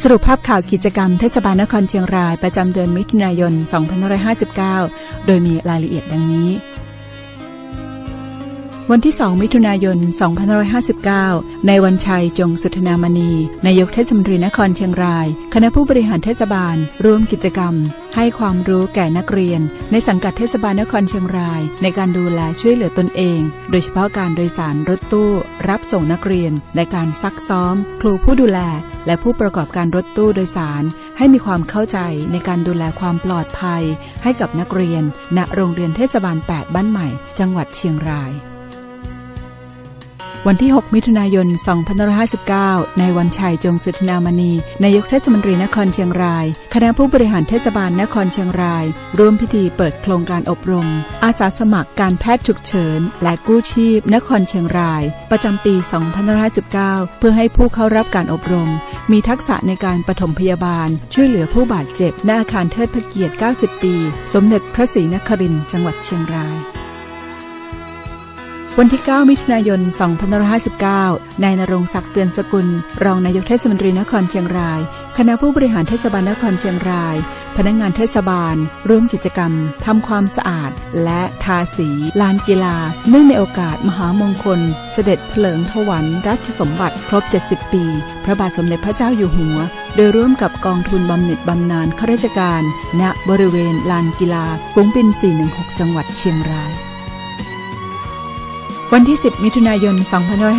สรุปภาพข่าวกิจกรรมเทศบาลนครเชียงรายประจำเดือนมิถุนายน 2559 โดยมีรายละเอียดดังนี้ วันที่ 2 มิถุนายน 2559 ในวันชัยจงสุธนามณี นายกเทศมนตรีนครเชียงราย คณะผู้บริหารเทศบาล ร่วมกิจกรรม ให้ความรู้แก่นักเรียน ในสังกัดเทศบาลนครเชียงราย ในการดูแลช่วยเหลือตนเอง โดยเฉพาะการโดยสารรถตู้ รับส่งนักเรียน และการซักซ้อม ครูผู้ดูแล และผู้ประกอบการรถตู้โดยสาร ให้มีความเข้าใจในการดูแลความปลอดภัย ให้กับนักเรียน ณโรงเรียนเทศบาล 8 บ้านใหม่ จังหวัดเชียงราย วันที่ 6 มิถุนายน 2559 ในวันชัยจงสุธนามณี นายกเทศมนตรีนครเชียงราย คณะผู้บริหารเทศบาลนครเชียงราย ร่วมพิธีเปิดโครงการอบรม อาสาสมัครการแพทย์ฉุกเฉิน และกู้ชีพ นครเชียงราย ประจำปี 2519เพื่อให้ผู้เข้ารับการอบรม มีทักษะในการปฐมพยาบาล ช่วยเหลือผู้บาดเจ็บณอาคารเทิดพระเกียรติ 90 ปี สมเด็จพระศรีนครินทร์จังหวัดเชียงราย วันที่ 9 มิถุนายน 2559 นายนรงศักดิ์เตือนสกุล รองนายกเทศมนตรีนครเชียงราย คณะผู้บริหารเทศบาลนครเชียงราย พนักงงานเทศบาล ร่วมกิจกรรม ทำความสะอาด และทาสี ลานกีฬา เนื่องในโอกาสมหามงคล เสด็จเผลิงถวันรัชสมบัติครบ 70 ปี พระบาทสมเด็จพระเจ้าอยู่หัว โดยร่วมกับกองทุนบำเหน็จบำนาญข้าราชการ ณ บริเวณลานกีฬาฝูงบิน 416 จังหวัดเชียงราย วันที่ 10 มิถุนายน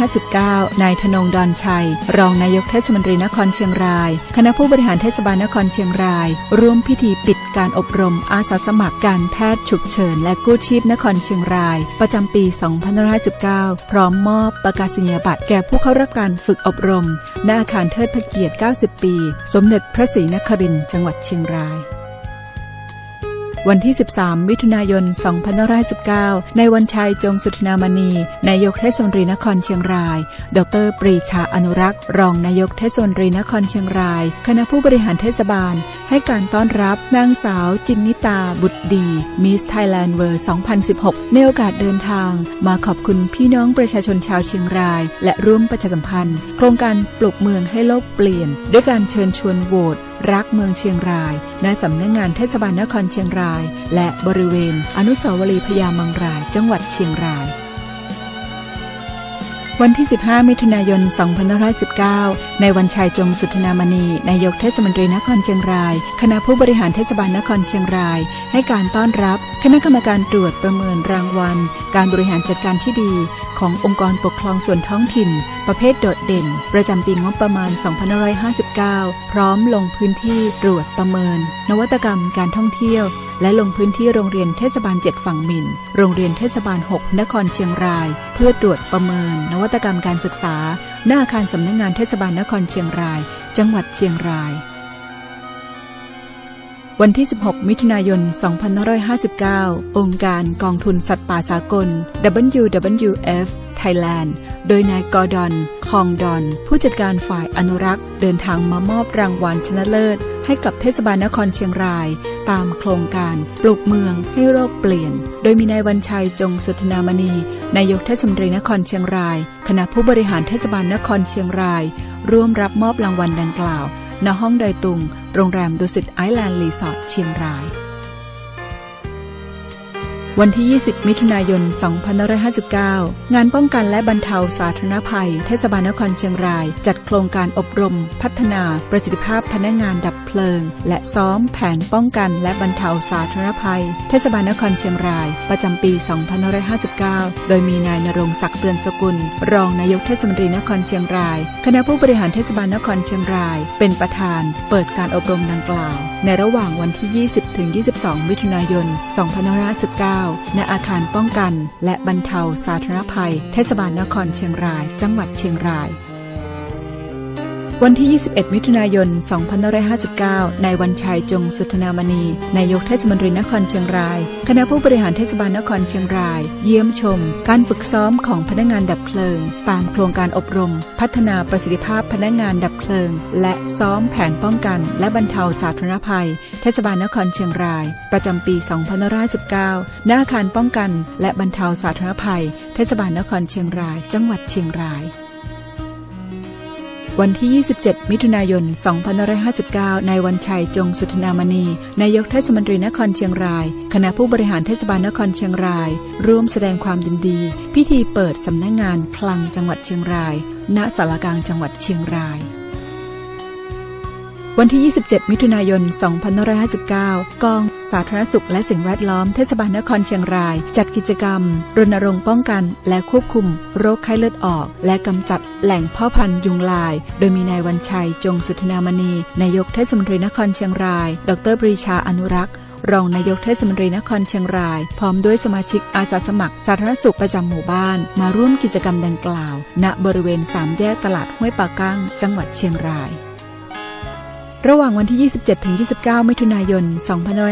2559 นายธนงดอนชัย รองนายกเทศมนตรีนครเชียงราย คณะผู้บริหารเทศบาลนครเชียงราย ร่วมพิธีปิดการอบรมอาสาสมัครการแพทย์ฉุกเฉิน และกู้ชีพนครเชียงราย ประจำปี 2519พร้อมมอบประกาศนียบัตรแก่ผู้เข้ารับการฝึกอบรมณอาคารเทิดพระเกียรติ 90 ปี สมเด็จพระศรีนครินทร์จังหวัดเชียงราย วันที่ 13 มิถุนายน 2519 ในวันชัยจงสุธนามณี นายกเทศมนตรีนครเชียงราย ดร ปรีชาอนุรักษ์ รองนายกเทศมนตรีนครเชียงราย คณะผู้บริหารเทศบาล ให้การต้อนรับนางสาว จินนิตา บุตรดี มิสไทยแลนด์เวิร์ 2016 ในโอกาสเดินทาง มาขอบคุณพี่น้องประชาชนชาวเชียงราย และร่วมประชาสัมพันธ์ โครงการปลุกเมืองให้โลกเปลี่ยน ด้วยการเชิญชวนโหวตรักเมืองเชียงราย ณ สำนักงงานเทศบาลนครเชียงราย และบริเวณ อนุสาวรีย์พญามังราย จังหวัดเชียงราย วันที่ 15 มิถุนายน 2519 ในวันชัยจงสุธนามณี นายกเทศมนตรีนครเชียงราย คณะผู้บริหารเทศบาลนครเชียงราย ให้การต้อนรับ คณะกรรมการตรวจประเมินรางวัล การบริหารจัดการที่ดี ขององค์กรปกครองส่วนท้องถิ่น ประเภทโดดเด่น ประจำปีงบประมาณ 2559 พร้อมลงพื้นที่ตรวจประเมิน นวัตกรรมการท่องเที่ยว และลงพื้นที่โรงเรียนเทศบาล 7 ฝั่งมินโรงเรียนเทศบาล 6 นครเชียงราย เพื่อตรวจประเมิน นวัตกรรมการศึกษา หน้าอาคารสำนักงงานเทศบาลนครเชียงราย จังหวัดเชียงราย วันที่ 16 มิถุนายน 2559 องค์การกองทุนสัตว์ป่าสากล WWF Thailand โดยนายกอดอน คองดอน ผู้จัดการฝ่ายอนุรักษ์ เดินทางมามอบรางวัลชนะเลิศ ให้กับเทศบาลนครเชียงราย ตามโครงการปลูกเมืองให้โลกเปลี่ยน โดยมีนายวันชัยจงสุธนามณี นายกเทศมนตรีนครเชียงราย คณะผู้บริหารเทศบาลนครเชียงราย ร่วมรับมอบรางวัลดังกล่าว ณห้องดอยตุง โรงแรมดุสิตไอแลนด์รีสอร์ทเชียงราย วันที่ 20 มิถุนายน 2559 งานป้องกันและบรรเทาสาธารณภัย เทศบาลนครเชียงราย จัดโครงการอบรม พัฒนา ประสิทธิภาพพนักงงานดับเพลิง และซ้อมแผนป้องกันและบรรเทาสาธารณภัย เทศบาลนครเชียงราย ประจำปี 2559 โดยมีนายนรงศักดิ์เตือนสกุล รองนายกเทศมนตรีนครเชียงราย คณะผู้บริหารเทศบาลนครเชียงราย เป็นประธาน เปิดการอบรมดังกล่าว ในระหว่างวันที่ 20-22 มิถุนายน 2559ณอาคารป้องกัน และบรรเทาสาธารณภัย เทศบาลนครเชียงราย จังหวัดเชียงราย วันที่ 21 มิถุนายน 2559 นายวันชัยจงสุธนามณี นายกเทศมนตรีนครเชียงราย คณะผู้บริหารเทศบาลนครเชียงราย เยี่ยมชม การฝึกซ้อมของพนักงานดับเพลิง ตามโครงการอบรม พัฒนาประสิทธิภาพพนักงานดับเพลิง และซ้อมแผนป้องกัน และบรรเทาสาธารณภัย เทศบาลนครเชียงราย ประจำปี 2519หน้าอาคารป้องกัน และบรรเทาสาธารณภัย เทศบาลนครเชียงราย จังหวัดเชียงราย วันที่ 27 มิถุนายน 2559 นายวันชัยจงสุทนามณี นายกเทศมนตรีนครเชียงราย คณะผู้บริหารเทศบาลนครเชียงราย ร่วมแสดงความยินดี พิธีเปิดสำนักงงานคลังจังหวัดเชียงราย ณ สารกลางจังหวัดเชียงรายวันที่ 27 มิถุนายน 2559 กอง สาธารณสุขและสิ่งแวดล้อมเทศบาลนครเชียงราย จัดกิจกรรม รณรงค์ป้องกันและควบคุม โรคไข้เลือดออก และกำจัดแหล่งพ่อพันธุ์ยุงลาย โดยมีนายวันชัยจงสุทนามณี นายกเทศมนตรีนครเชียงราย ดรปรีชาอนุรักษ์รองนายกเทศมนตรีนครเชียงราย พร้อมด้วยสมาชิกอาสาสมัครสาธารณสุขประจำหมู่บ้าน มาร่วมกิจกรรมดังกล่าว ณบริเวณสามแยกตลาดห้วยปากั้ง จังหวัดเชียงราย ระหว่างวันที่ 27 ถึง 29 มิถุนายน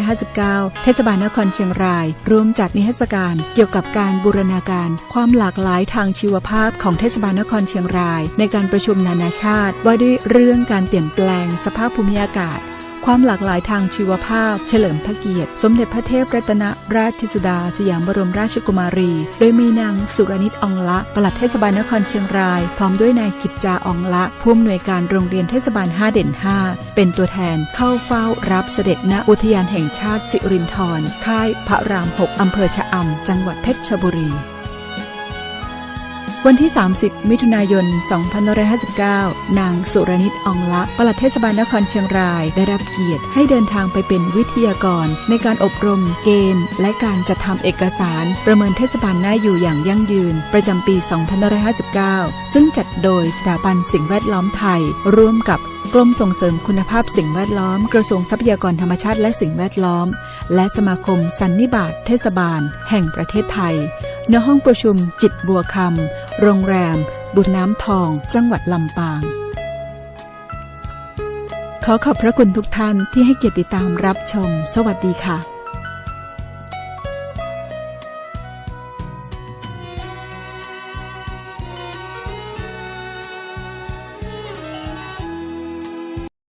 2559 เทศบาลนครเชียงราย ร่วมจัดนิทรรศการเกี่ยวกับการบูรณาการ ความหลากหลายทางชีวภาพของเทศบาลนครเชียงราย ในการประชุมนานาชาติ ว่าด้วยเรื่องการเปลี่ยนแปลงสภาพภูมิอากาศ ความหลากหลายทางชีวภาพ เฉลิมพระเกียรติ สมเด็จพระเทพรัตนราชสุดา สยามบรมราชกุมารี โดยมีนางสุรนิตอองละ ปลัดเทศบาลนครเชียงราย พร้อมด้วยนายกิจจาอองละ ผู้อำนวยการโรงเรียนเทศบาล 5 เด่น 5 เป็นตัวแทนเข้าเฝ้ารับเสด็จณอุทยานแห่งชาติสิรินธร ค่ายพระราม 6 อำเภอชะอำ จังหวัดเพชรบุรี วันที่ 30 มิถุนายน 2559 นางสุรนิตอองละปลัดเทศบาลนครเชียงราย ได้รับเกียรติให้เดินทางไปเป็นวิทยากร ในการอบรมเกณฑ์ และการจัดทำเอกสาร ประเมินเทศบาลน่าอยู่อย่างยั่งยืน ประจำปี 2559 ซึ่งจัดโดยสถาบันสิ่งแวดล้อมไทย ร่วมกับกรมส่งเสริมคุณภาพสิ่งแวดล้อม กระทรวงทรัพยากรธรรมชาติและสิ่งแวดล้อม และสมาคมสันนิบาตเทศบาล แห่งประเทศไทย ณห้องประชุมจิตบัวคำโรงแรม บุญน้ำทอง จังหวัดลำปาง ขอขอบพระคุณทุกท่านที่ให้เกียรติตามรับชม สวัสดีค่ะ